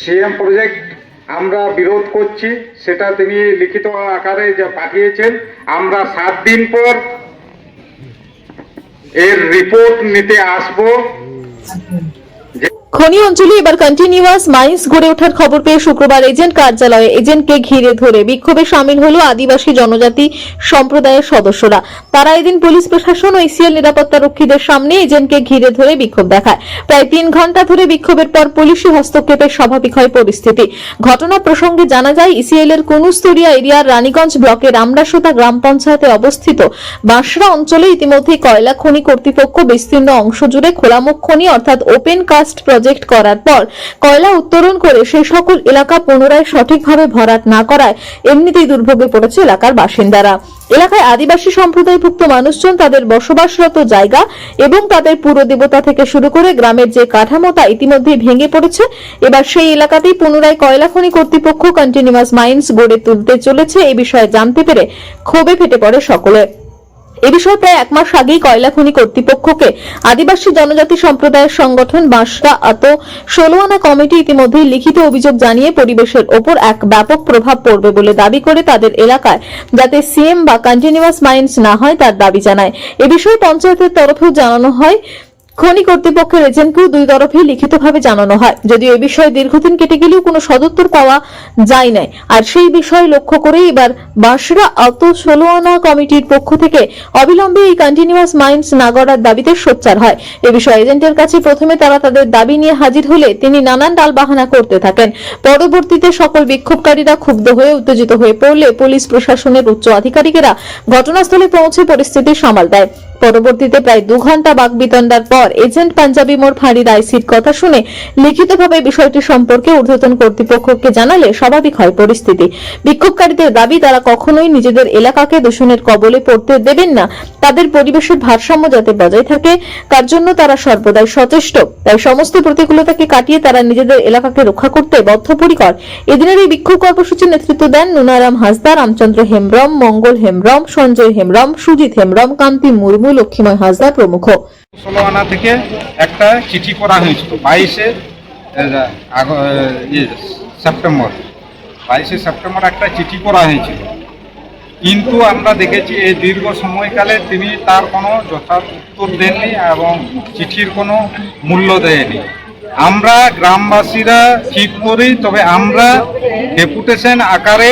CM project আমরা বিরোধ করছি, সেটা তিনি লিখিত আকারে যা পাঠিয়েছেন, আমরা সাত দিন পর এর রিপোর্ট নিতে আসব। খনি অঞ্চলে এবার কন্টিনিউয়াস মাইন্স গড়ে ওঠার খবর পেয়ে শুক্রবার এজেন্ট কার্যালয়ে এজেন্টকে ঘিরে ধরে। বিক্ষোভে সামিল হলো আদিবাসী জনজাতি সম্প্রদায়ের সদস্যরা। তারা এদিন পুলিশ প্রশাসন ও ইসিএল নিরাপত্তা রক্ষীদের সামনে এজেন্টকে ঘিরে ধরে বিক্ষোভ দেখায়। প্রায় তিন ঘণ্টা ধরে বিক্ষোভের পর পুলিশি হস্তক্ষেপে স্বাভাবিক হয় পরিস্থিতি। ঘটনা প্রসঙ্গে জানা যায় ইসিএল এর কুনুস্তরিয়া এরিয়ার রানীগঞ্জ ব্লকের আমরাসোতা গ্রাম পঞ্চায়েতে অবস্থিত। বাঁশরা অঞ্চলে ইতিমধ্যে কয়লা খনি কর্তৃপক্ষ বিস্তীর্ণ অংশ জুড়ে খোলামুখ খনি অর্থাৎ ওপেন কাস্ট প্রজেক্ট করার পর কয়লা উত্তোলন করে সেই সকল এলাকা পুনরায় সঠিকভাবে ভরাট না করায় এমনিতেই দুর্ভোগে পড়েছে এলাকার বাসিন্দারা। এলাকায় আদিবাসী সম্প্রদায়ভুক্ত মানুষজন তাদের বসবাসরত জায়গা এবং তাদের পুরো দেবতা থেকে শুরু করে গ্রামের যে কাঠামো তা ইতিমধ্যে ভেঙে পড়েছে। এবার সেই এলাকাতেই পুনরায় কয়লা খনি কর্তৃপক্ষ কন্টিনিউয়াস মাইন্স গড়ে তুলতে চলেছে এই বিষয়ে জানতে পেরে ক্ষোভে ফেটে পড়ে সকলে। এ বিষয়ে প্রায় এক মাস আগেই কয়লা খনি কর্তৃপক্ষকে আদিবাসী জনজাতি সম্প্রদায়ের সংগঠন বাঁশরা আত ষোলোয়ানা কমিটি ইতিমধ্যে লিখিত অভিযোগ জানিয়ে পরিবেশের ওপর এক ব্যাপক প্রভাব পড়বে বলে দাবি করে তাদের এলাকায়, যাতে সিএম বা কন্টিনিউয়াস মাইন্স না হয় তার দাবি জানায়। এ বিষয়ে পঞ্চায়েতের তরফেও জানানো হয় খনি কর্তৃপক্ষের এজেন্টকেও দুই তরফেই লিখিতভাবে জানানো হয়। যদিও এ বিষয়ে দীর্ঘদিন কেটে গেলেও কোনো সদুত্তর পাওয়া যায় নাই। আর সেই বিষয় লক্ষ্য করে এবার বাঁশরা আত ষোলো কমিটির পক্ষ থেকে অবিলম্বে এই কন্টিনিউয়াস মাইন্স না গড়ার দাবিতে সোচ্চার হয়। এ বিষয়ে এজেন্টের কাছে প্রথমে তারা তাদের দাবি নিয়ে হাজির হলে তিনি নানান ডালবাহানা করতে থাকেন। পরবর্তীতে সকল বিক্ষোভকারীরা ক্ষুব্ধ হয়ে উত্তেজিত হয়ে পড়লে পুলিশ প্রশাসনের উচ্চ আধিকারিকেরা ঘটনাস্থলে পৌঁছে পরিস্থিতি সামাল দেয়। পরবর্তীতে প্রায় দু ঘণ্টা বাকবিতণ্ডার পর এজেন্ট পাঞ্জাবি মোড় ফাঁড়ির আইসির কথা শুনে লিখিতভাবে বিষয়টি সম্পর্কে ঊর্ধ্বতন কর্তৃপক্ষকে জানালে স্বাভাবিক হয় পরিস্থিতি। বিক্ষোভকারীদের দাবি, তারা কখনোই নিজেদের এলাকাকে দূষণের কবলে পড়তে দেবেন না। তাদের পরিবেশের ভারসাম্য যাতে বজায় থাকে, তার জন্য তারা সর্বদাই সচেষ্ট। তাই সমস্ত প্রতিকূলতাকে কাটিয়ে তারা নিজেদের এলাকাকে রক্ষা করতে বদ্ধপরিকর। এদিনের এই বিক্ষোভ কর্মসূচির নেতৃত্ব দেন নুনারাম হাসদা রামচন্দ্র হেমব্রম, মঙ্গল হেমব্রম, সঞ্জয় হেমব্রম, সুজিত হেমব্রম, কান্তি মুর্মু লক্ষ্মীময় হাসদা প্রমুখ। ষোলো আনা থেকে একটা চিঠি করা হয়েছিল, বাইশে সেপ্টেম্বর। বাইশে সেপ্টেম্বর একটা চিঠি করা হয়েছিল। কিন্তু আমরা দেখেছি এই দীর্ঘ সময়কালে তিনি তার কোনো যথার্থ উত্তর দেননি এবং চিঠির কোনো মূল্য দেয়নি। আমরা গ্রামবাসীরা ঠিক করি, তবে আমরা ডেপুটেশন আকারে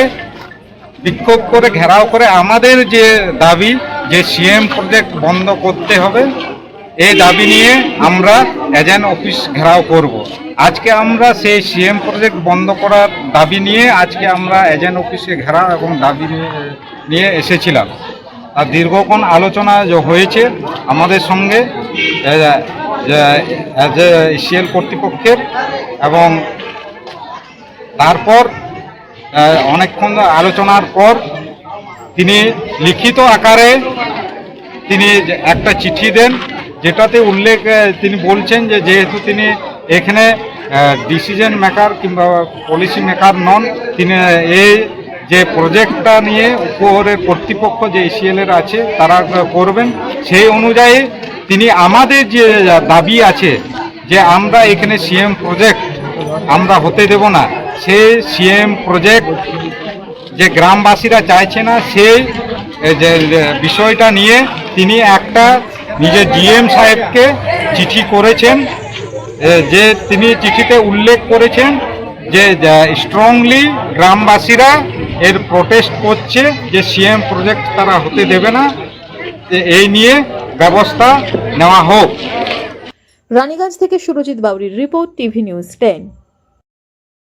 বিক্ষোভ করে, ঘেরাও করে আমাদের যে দাবি যে সিএম প্রজেক্ট বন্ধ করতে হবে এই দাবি নিয়ে আমরা এজেন্ট অফিস ঘেরাও করব। আজকে আমরা সেই সিএম প্রজেক্ট বন্ধ করার দাবি নিয়ে আজকে আমরা এজেন্ট অফিসে ঘেরাও এবং দাবি নিয়ে নিয়ে এসেছিলাম আর দীর্ঘক্ষণ আলোচনা হয়েছে আমাদের সঙ্গে সিএল কর্তৃপক্ষের এবং তারপর অনেকক্ষণ আলোচনার পর তিনি লিখিত আকারে তিনি একটা চিঠি দেন, যেটাতে উল্লেখ তিনি বলছেন যে যেহেতু তিনি এখানে ডিসিশন মেকার কিংবা পলিসি মেকার নন, তিনি এই যে প্রজেক্টটা নিয়ে উপরের কর্তৃপক্ষ যে এসিএল এর আছে, তারা করবেন, সেই অনুযায়ী তিনি আমাদের যে দাবি আছে যে আমরা এখানে সিএম প্রজেক্ট আমরা হতে দেব না, সেই সিএম প্রজেক্ট যে গ্রামবাসীরা চাইছে না, সেই যে বিষয়টা নিয়ে তিনি একটা নিজের ডিএম সাহেবকে চিঠি করেছেন যে তিনি চিঠিতে উল্লেখ করেছেন যে স্ট্রংলি গ্রামবাসীরা এর প্রোটেস্ট করছে যে সিএম প্রজেক্ট তারা হতে দেবে না এই নিয়ে ব্যবস্থা নেওয়া হোক। রানীগঞ্জ থেকে সুরজিৎ বাউরির রিপোর্ট টিভি নিউজ টেন।